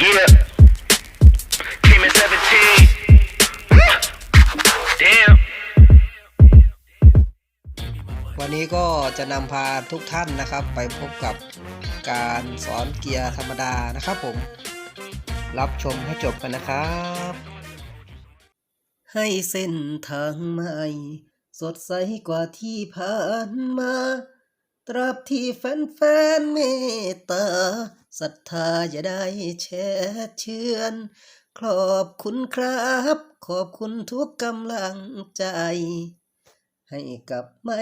Yeah. Came in 17. Damn. วันนี้ก็จะนำพาทุกท่านนะครับ ไปพบกับการสอนเกียร์ธรรมดานะครับผม รับชมให้จบกันนะครับ ให้เส้นทางใหม่ สดใสกว่าที่ผ่านมา ตราบที่แฟนๆเมตตา ศรัทธาจะได้แช่เชือนขอบคุณครับ ขอบคุณทุกกำลังใจ ให้กับไม่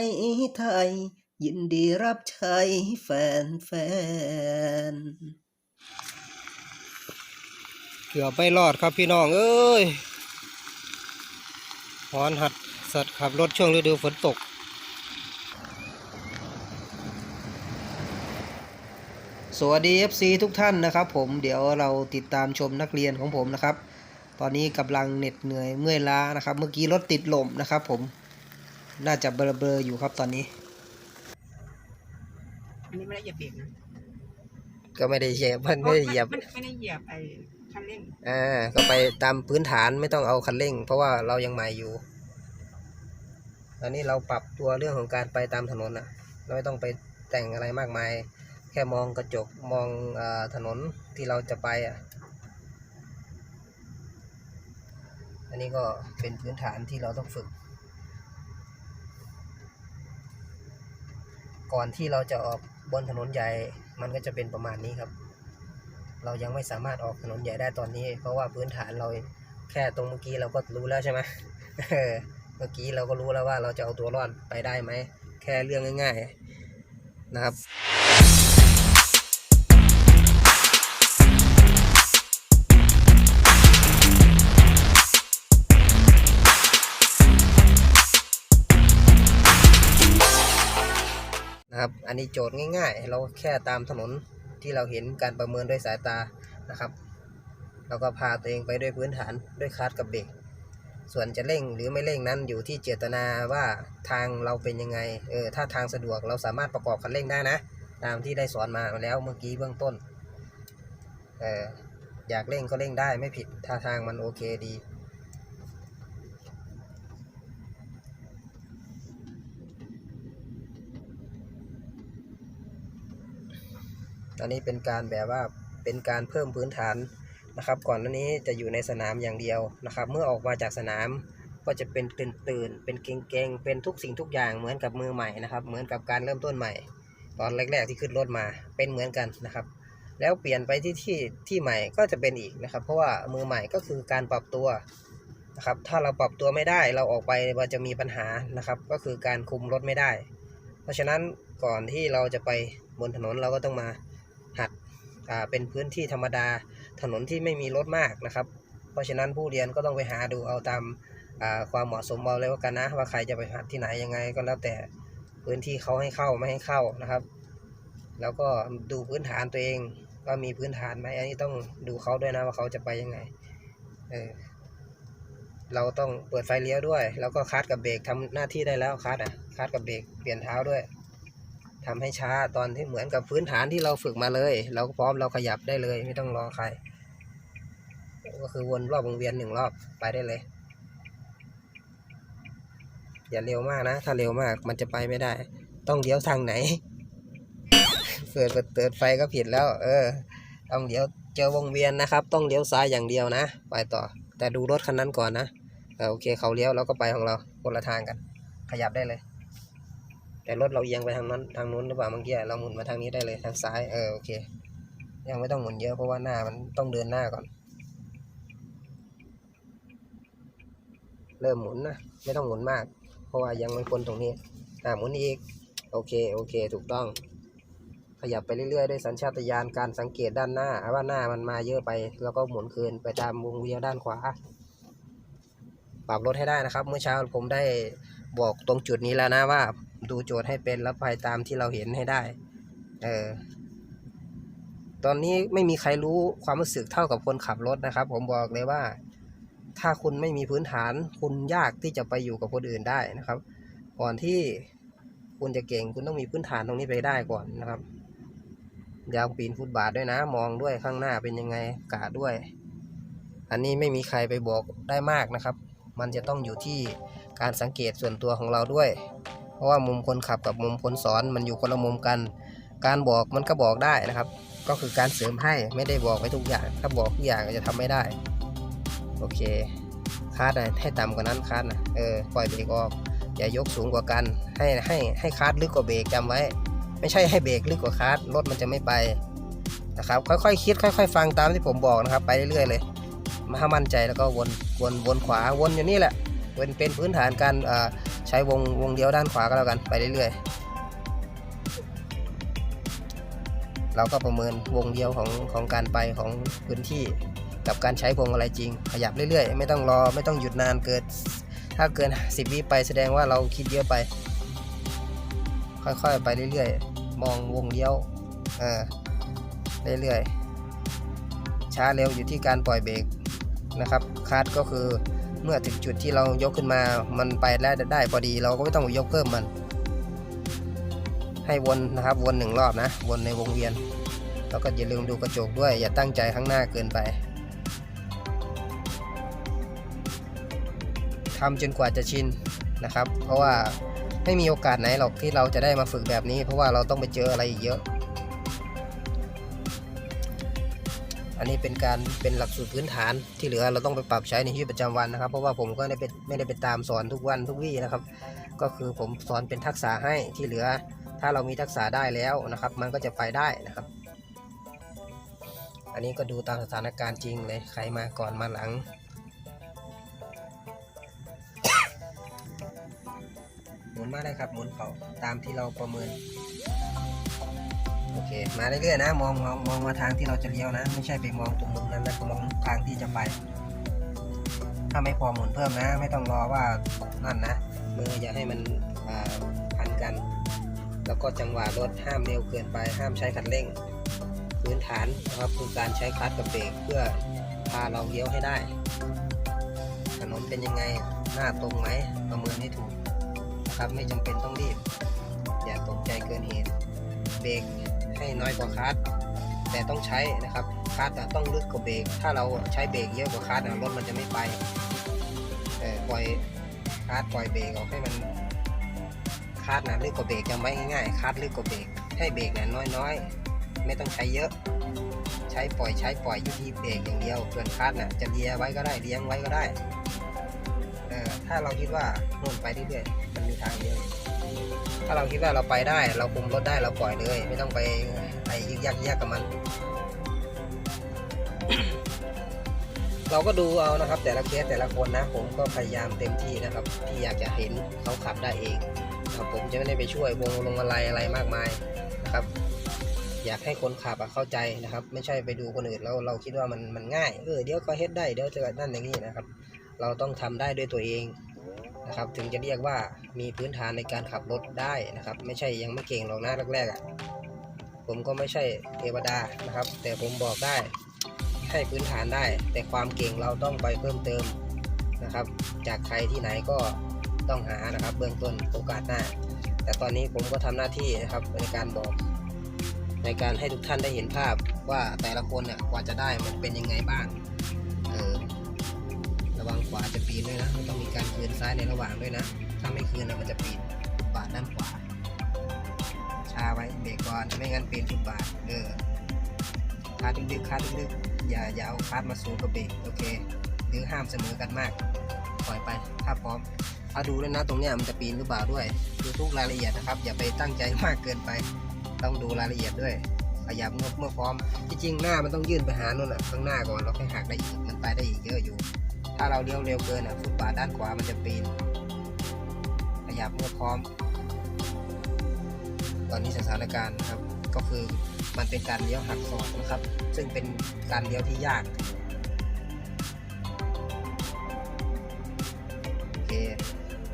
ไทย ยินดีรับใช้แฟนแฟนเกือบไม่รอดครับพี่น้อง เอ้ยฮอนหัดสัตว์ขับรถช่วงฤดูฝนตก สวัสดี FC ทุกท่านนะครับผมเดี๋ยวเราติดตามชมนักเรียนของผมนะครับ ตอนนี้กำลังเหน็ดเหนื่อยเมื่อยล้านะครับ เมื่อกี้รถติดลมนะครับผมน่าจะเบลอๆอยู่ครับตอนนี้ อันนี้ไม่ได้เหยียบเบรกนะก็ไม่ได้เหยียบมันไม่ได้เหยียบไม่ไม่ได้เหยียบไอ้คันเร่งอ่าก็ไปตามพื้นฐานไม่ต้องเอาคันเร่ง เพราะว่าเรายังใหม่อยู่อันนี้เราปรับตัวเรื่องของการไปตามถนนนะเราไม่ต้องไปแต่งอะไรมากมายแค่มองกระจกมองอถนนที่เราจะไปอะอันนี้ก็เป็นพื้นฐานที่เราต้องฝึก ก่อนที่เราจะออกบนถนนใหญ่มันก็จะเป็นประมาณนี้ครับ เรายังไม่สามารถออกถนนใหญ่ได้ตอนนี้ เพราะว่าพื้นฐานเราแค่ตรงเมื่อกี้เราก็รู้แล้วใช่ไหมเออเมื่อกี้เราก็รู้แล้วว่าเราจะเอาตัวรอดไปได้ไหม แค่เรื่องง่าย ๆ นะครับ นะครับ อันนี้โจทย์ง่าย ๆ เราแค่ตามถนนที่เราเห็นการประเมินด้วยสายตานะครับ เราก็พาตัวเองไปด้วยพื้นฐานด้วยคลาสกับเบรกส่วนจะเร่งหรือไม่เร่งนั้นอยู่ที่เจตนาว่าทางเราเป็นยังไงเออถ้าทางสะดวกเราสามารถประกอบคันเร่งได้นะ ตามที่ได้สอนมาแล้วเมื่อกี้เบื้องต้นเอออยากเร่งก็เร่งได้ไม่ผิดถ้าทางมันโอเคดี อันนี้เป็นการแบบว่าเป็นการเพิ่มพื้นฐานนะครับ ก่อนหน้านี้จะอยู่ในสนามอย่างเดียวนะครับ เมื่อออกมาจากสนามก็จะเป็นตื่นตื่นเป็นเก่งเก่งๆเป็นทุกสิ่งทุกอย่างเหมือนกับมือใหม่นะครับ เหมือนกับการเริ่มต้นใหม่ ตอนแรกๆที่ขึ้นรถมาเป็นเหมือนกันนะครับ แล้วเปลี่ยนไปที่ที่ที่ใหม่ก็จะเป็นอีกนะครับ เพราะว่ามือใหม่ก็คือการปรับตัวนะครับ ถ้าเราปรับตัวไม่ได้เราออกไปมันจะมีปัญหานะครับ ก็คือการคุมรถไม่ได้ เพราะฉะนั้นก่อนที่เราจะไปบนถนนเราก็ต้องมา หัดอ่าเป็นพื้นที่ธรรมดาถนนที่ไม่มีรถมากนะครับ เพราะฉะนั้นผู้เรียนก็ต้องไปหาดูเอาตามอ่าความเหมาะสมเอาเลยว่ากันนะ ว่าใครจะไปหัดที่ไหนยังไงก็แล้วแต่พื้นที่เขาให้เข้าไม่ให้เข้านะครับ แล้วก็ดูพื้นฐานตัวเองว่ามีพื้นฐานไหมอันนี้ต้องดูเขาด้วยนะว่าเขาจะไปยังไงเออเราต้องเปิดไฟเลี้ยวด้วย แล้วก็คัดกับเบรกทำหน้าที่ได้แล้วคัดอะคัดกับเบรกเปลี่ยนเท้าด้วย ทำให้ช้าตอนที่เหมือนกับพื้นฐานที่เราฝึกมาเลย เราก็พร้อมเราขยับได้เลย ไม่ต้องรอใคร ก็คือวนรอบวงเวียนหนึ่งรอบไปได้เลย อย่าเร็วมากนะ ถ้าเร็วมากมันจะไปไม่ได้ ต้องเลี้ยวทางไหนเปิดเปิดไฟก็ผิดแล้ว เออ ต้องเลี้ยวเจอวงเวียนนะครับ ต้องเลี้ยวซ้ายอย่างเดียวนะ ไปต่อ แต่ดูรถคันนั้นก่อนนะโอเคเขาเลี้ยวเราก็ไปของเราคนละทางกัน ขยับได้เลย แต่รถเราเอียงไปทางนั้นทางนู้นหรือเปล่าเมื่อกี้เราหมุนมาทางนี้ได้เลยทางซ้ายเออโอเค ยังไม่ต้องหมุนเยอะเพราะว่าหน้ามันต้องเดินหน้าก่อน เริ่มหมุนนะไม่ต้องหมุนมาก เพราะว่ายังไม่พ้นตรงนี้อ่าหมุนอีกโอเคโอเค ถูกต้อง ขยับไปเรื่อยๆด้วยสัญชาตญาณการสังเกตด้านหน้าว่าหน้ามันมาเยอะไป แล้วก็หมุนคืนไปตามวงเวียนด้านขวาปรับรถให้ได้นะครับ เมื่อเช้าผมได้บอกตรงจุดนี้แล้วนะว่า ดูโจทย์ให้เป็นแล้วไปตามที่เราเห็นให้ได้ เออ ตอนนี้ไม่มีใครรู้ความรู้สึกเท่ากับคนขับรถนะครับ ผมบอกเลยว่า ถ้าคุณไม่มีพื้นฐาน คุณยากที่จะไปอยู่กับคนอื่นได้นะครับ ก่อนที่คุณจะเก่ง คุณต้องมีพื้นฐานตรงนี้ไปได้ก่อนนะครับยางปีนฟุตบาทด้วยนะ มองด้วยข้างหน้าเป็นยังไงกะด้วย อันนี้ไม่มีใครไปบอกได้มากนะครับ มันจะต้องอยู่ที่การสังเกตส่วนตัวของเราด้วย เพราะว่ามุมคนขับกับมุมคนสอนมันอยู่คนละมุมกัน การบอกมันก็บอกได้นะครับ ก็คือการเสริมให้ไม่ได้บอกไว้ทุกอย่าง ถ้าบอกทุกอย่างก็จะทำไม่ได้ โอเคคาดนะให้ต่ำกว่านั้นคาดนะเออปล่อยเบรกออกอย่ายกสูงกว่ากัน ให้ให้ให้คาดลึกกว่าเบรกจำไว้ ไม่ใช่ให้เบรกลึกกว่าคาดรถมันจะไม่ไปนะครับค่อยๆคคิดค่อย ๆ ฟังตามที่ผมบอกนะครับ ไปเรื่อยๆเลยมาให้มั่นใจแล้วก็วนวนวนขวาวนอยู่นี่แหละเป็นเป็นพื้นฐานการอ่อ ใช้วงวงเดียวด้านขวาก็แล้วกันไปเรื่อยๆ เราก็ประเมินวงเดียวของของการไปของพื้นที่กับการใช้พวงอะไรจริง ขยับเรื่อยๆ ไม่ต้องรอไม่ต้องหยุดนานเกินถ้าเกิน 10 วิไปแสดงว่าเราคิดเยอะไป ค่อยๆ ไปเรื่อยๆ มองวงเลี้ยวเออเรื่อยๆ ช้าเร็วอยู่ที่การปล่อยเบรกนะครับคาดก็คือ เมื่อถึงจุดที่เรายกขึ้นมามันไปได้วได้พอดีเราก็ไม่ต้องยกเพิ่มมัน ให้วนนะครับวนหนึ่งรอบนะ วนในวงเวียน แล้วก็อย่าลืมดูกระจกด้วย อย่าตั้งใจข้างหน้าเกินไปทำจนกว่าจะชินนะครับ เพราะว่าไม่มีโอกาสไหนหรอกที่เราจะได้มาฝึกแบบนี้ เพราะว่าเราต้องไปเจออะไรอีกเยอะ อันนี้เป็นการเป็นหลักสูตรพื้นฐานที่เหลือเราต้องไปปรับใช้ในชีวิตประจำวันนะครับ เพราะว่าผมก็ไม่ได้เป็นไม่ได้ไปตามสอนทุกวันทุกวี่นะครับ ก็คือผมสอนเป็นทักษะให้ที่เหลือ ถ้าเรามีทักษะได้แล้วนะครับ มันก็จะไปได้นะครับ อันนี้ก็ดูตามสถานการณ์จริงเลยใครมาก่อนมาหลังหมุนมาได้ครับหมุนเขาตามที่เราประเมิน โอเค มาเรื่อยๆนะ มองมองมองมาทางที่เราจะเลี้ยวนะ ไม่ใช่ไปมองตรงมุมนั้นนะมองทางที่จะไป ถ้าไม่พอหมุนเพิ่มนะ ไม่ต้องรอว่านั่นนะ มืออย่าให้มันพันกัน แล้วก็จังหวะรถห้ามเร็วเกินไป ห้ามใช้คันเร่ง พื้นฐานนะครับคือการใช้คลัตช์กับเบรกเพื่อพาเราเลี้ยวให้ได้ถนนเป็นยังไงหน้าตรงไหมประเมินให้ถูกนะครับไม่จำเป็นต้องรีบ อย่าตกใจเกินเหตุเบรก ให้น้อยกว่าคลัตช์แต่ต้องใช้นะครับคลัตช์อะต้องลึกกว่าเบรกถ้าเราใช้เบรกเยอะกว่าคลัตช์อะรถมันจะไม่ไปปล่อยคลัตช์ปล่อยเบรกออกให้มันคลัตช์นะลึกกว่าเบรกจำไว้ง่ายๆคลัตช์ลึกกว่าเบรกให้เบรกนะน้อยๆ ไม่ต้องใช้เยอะ ใช้ปล่อยใช้ปล่อยอยู่ที่เบรกอย่างเดียวส่วนคลัตช์น่ะจะเลียไว้ก็ได้เลี้ยงไว้ก็ได้เออถ้าเราคิดว่าโน่นไปเรื่อยๆมันมีทางเดียว ถ้าเราคิดว่าเราไปได้ เราคุมรถได้เราปล่อยเลย ไม่ต้องไปไอ้ยึกยักแยกกับมัน เราก็ดูเอานะครับ แต่ละเคสแต่ละคนนะ ผมก็พยายามเต็มที่นะครับ ที่อยากจะเห็นเขาขับได้เองนะครับผมจะไม่ได้ไปช่วยวงลงอะไรอะไรมากมายนะครับ อยากให้คนขับเข้าใจนะครับ ไม่ใช่ไปดูคนอื่นแล้วเราคิดว่ามันมันง่ายเออเดี๋ยวก็เฮ็ดได้เดี๋ยวจะนั่นอย่างนี้นะครับ เราต้องทำได้ด้วยตัวเอง นะครับ ถึงจะเรียกว่ามีพื้นฐานในการขับรถได้นะครับ ไม่ใช่ยังไม่เก่งหรอกนะแรกๆอะผมก็ไม่ใช่เทวดานะครับ แต่ผมบอกได้ให้พื้นฐานได้ แต่ความเก่งเราต้องไปเพิ่มเติมนะครับ จากใครที่ไหนก็ต้องหานะครับ เบื้องต้นโอกาสหน้า แต่ตอนนี้ผมก็ทำหน้าที่นะครับในการบอกในการให้ทุกท่านได้เห็นภาพว่าแต่ละคนเนี่ยกว่าจะได้มันเป็นยังไงบ้าง ขวาจะปีนด้วยนะ มันต้องมีการคืนซ้ายในระหว่างด้วยนะ ถ้าไม่คืนนะมันจะปีนฟุตบาทด้านขวา ชาไว้เบรกก่อน ไม่งั้นปีนฟุตบาทเออคาดลึกๆคาดลึกๆอย่าอย่าเอาคาดมาสูงกับเบรกโอเค หรือห้ามเสมอกันมาก ปล่อยไป ถ้าพร้อมเอาดูด้วยนะ ตรงเนี้ยมันจะปีนหรือเปล่าด้วย ดูทุกรายละเอียดนะครับ อย่าไปตั้งใจมากเกินไป ต้องดูรายละเอียดด้วยขยับเมื่อเมื่อพร้อม จริงๆ หน้ามันต้องยื่นไปหานู่นน่ะข้างหน้าก่อน เราค่อยหักได้อีก มันไปได้อีกเยอะอยู่ ถ้าเราเลี้ยวเร็วเกินอะฟุตบาทด้านขวามันจะปีน ขยับเมื่อพร้อม ตอนนี้สถานการณ์ครับ ก็คือมันเป็นการเลี้ยวหักศอกนะครับ ซึ่งเป็นการเลี้ยวที่ยากโอเค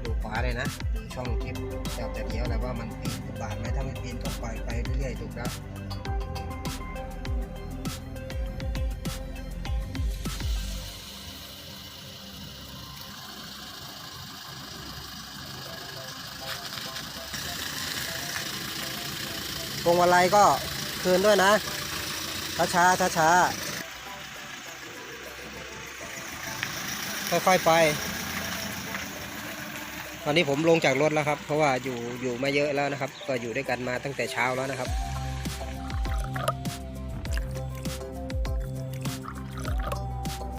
ดูขวาเลยนะดูช่องที่เราจะเลี้ยวแล้วว่ามันปีนฟุตบาทไหมถ้าไม่ปีนก็ปล่อยไปเรื่อยๆถูกแล้ว พวงมาลัยก็คืนด้วยนะ ช้าช้าช้าช้าค่อยๆไป ตอนนี้ผมลงจากรถแล้วครับ เพราะว่าอยู่อยู่มาเยอะแล้วนะครับ ก็อยู่ด้วยกันมาตั้งแต่เช้าแล้วนะครับ